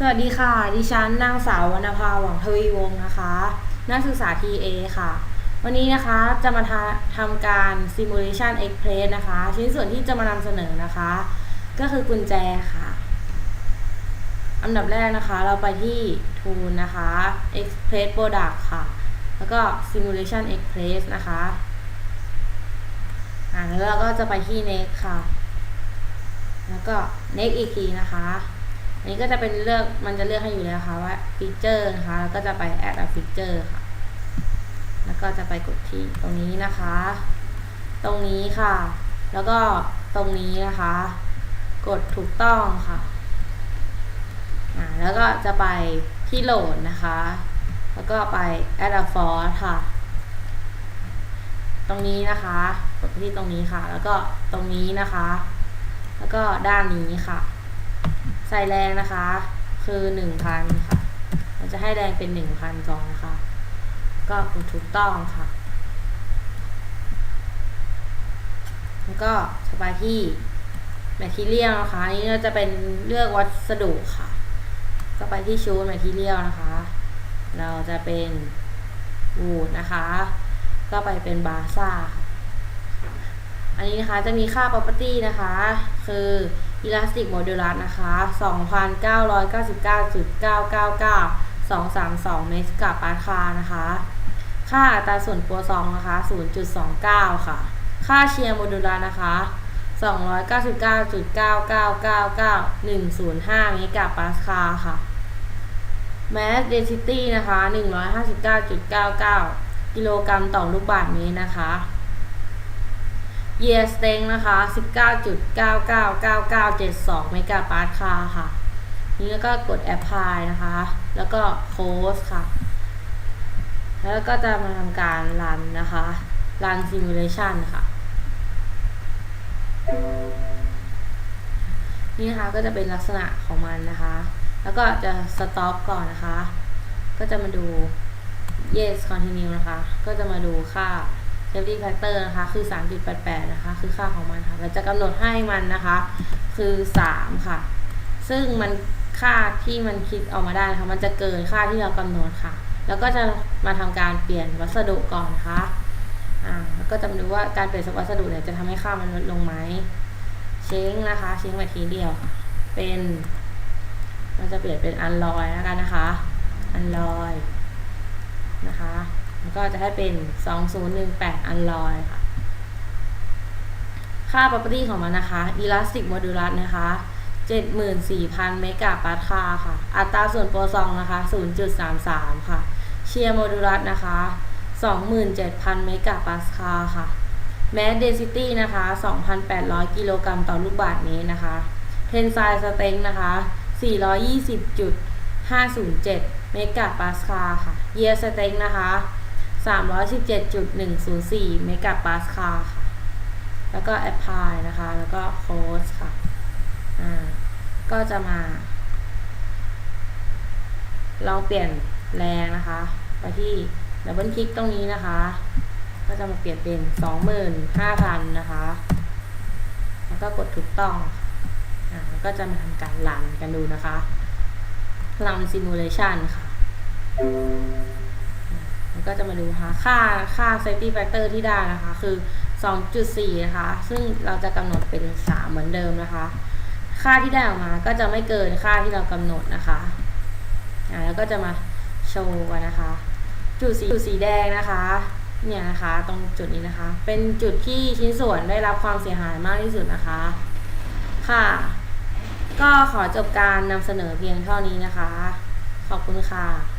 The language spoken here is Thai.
สวัสดีค่ะ ดิฉันนางสาววรรณภาหวังทวีวงศ์นะคะ นักศึกษา TA ค่ะ วันนี้นะคะจะมาทำการ Simulation Express นะคะ ชิ้นส่วนที่จะมานำเสนอนะคะ ก็คือกุญแจค่ะอันดับแรกนะคะเราไปที่ Tool นะคะ Express Product ค่ะ แล้วก็ Simulation Express นะคะอ่าแล้วเราก็จะไปที่ Next ค่ะ แล้วก็ next อีกทีนะคะ นนี้ก็จะเป็นเลือกมันจะเลือกให้อยู่แล้วค่ะว่า feature นะคะแล้วก็จะไป add a feature ค่ะ แล้วก็จะไปกดที่ตรงนี้นะคะ ตรงนี้ค่ะ แล้วก็ตรงนี้นะคะ กดถูกต้องค่ะอ่าแล้วก็จะไปที่โหลดนะคะ แล้วก็ไป add a force ค่ะ ตรงนี้นะคะ กดที่ตรงนี้ค่ะ แล้วก็ตรงนี้นะคะ แล้วก็ด้านนี้ค่ะ ใส่แรงนะคะ คือหนึ่งพันค่ะเราจะให้แรงเป็นหนึ่งพันกอนนะคะก็ถูกต้องค่ะแล้วก็จะไปที่แมท e เ i ียลนะคะอันนี้เราจะเป็นเลือกวัสดุค่ะ ก็ไปที่ชู e แมท e เ i ียลนะคะ เราจะเป็นวูดนะคะ ก็ไปเป็นบาซ่าค่ะ อันนี้นะคะจะมีค่า property นะคะ คือ elastic modulus นะคะ 2,999.999 232 เมตรกับปาคานะคะ ค่าอัตราส่วนโปรซองนะคะ 0.29 ค่ะ ค่าเชียร์โมดูลัสนะคะ 299.9999105 เมกับปาสคาค่ะ mass density นะคะ 159.99 กิโลกรัมต่อลูกบาศก์เมตรนะคะ year strength นะคะ 19.999972 เมกะปาร์คาค่ะ นี่แล้วก็กด apply นะคะ แล้วก็ close ค่ะ แล้วก็จะมาทำการ run นะคะ run simulation ค่ะ นี่นะคะก็จะเป็นลักษณะของมันนะคะ แล้วก็จะ stop ก่อนนะคะ ก็จะมาดู yes continue นะคะ ก็จะมาดูค่า safety factor นะคะ คือ 3.88 นะคะ คือค่าของมันค่ะ เราจะกำหนดให้มันนะคะ คือ 3 ค่ะ ซึ่งมันค่าที่มันคิดออกมาได้นะคะ มันจะเกินค่าที่เรากำหนดค่ะ แล้วก็จะมาทำการเปลี่ยนวัสดุก่อนนะคะอ่าแล้วก็จะมาดูว่าการเปลี่ยนวัสดุเนี่ยจะทำให้ค่ามันลดลงไหม เช้งนะคะ เช้งไปทีเดียว เป็นเราจะเปลี่ยนเป็นอันลอยแล้วกันนะคะ อันลอยนะคะ ก็จะให้เป็น 2018 อันลอยค่ะ ค่า property ของมันนะคะ elastic modulus นะคะ 74,000 เมกะปาร์คาค่ะ อัตราส่วนโปรซองนะคะ 0.33 ค่ะ เชียร์โมดูลัสนะคะ 27,000 เมกะปาสคาค่ะแมสเดซิตี้นะคะ 2,800 กิโลกรัมต่อลูกบาศก์เมตรนะคะ เทนไซสเต็งนะคะ 420.507 เมกะปาสคาค่ะ เยียสเต็งนะคะ 317.104เมกะปาสคาค่ะ แล้วก็ apply นะคะ แล้วก็ close ค่ะ อ่า ก็จะมาลองเปลี่ยนแรงนะคะ ไปที่ดับเบิลคลิกตรงนี้นะคะ ก็จะมาเปลี่ยนเป็น 25,000 นะคะ แล้วก็กดถูกต้อง อ่า ก็จะมาทำการรันกันดูนะคะรันซิมูเลชันค่ะ แล้วก็จะมาดูค่ะค่าค่า safety factor ที่ได้นะคะ คือ 2.4 นะคะ ซึ่งเราจะกำหนดเป็น 3 เหมือนเดิมนะคะ ค่าที่ได้ออกมาก็จะไม่เกินค่าที่เรากำหนดนะคะอ่าแล้วก็จะมาโชว์กันนะคะ จุดสีจุดสีแดงนะคะเนี่ยนะคะตรงจุดนี้นะคะ เป็นจุดที่ชิ้นส่วนได้รับความเสียหายมากที่สุดนะคะ ค่ะ ก็ขอจบการนำเสนอเพียงเท่านี้นะคะ ขอบคุณค่ะ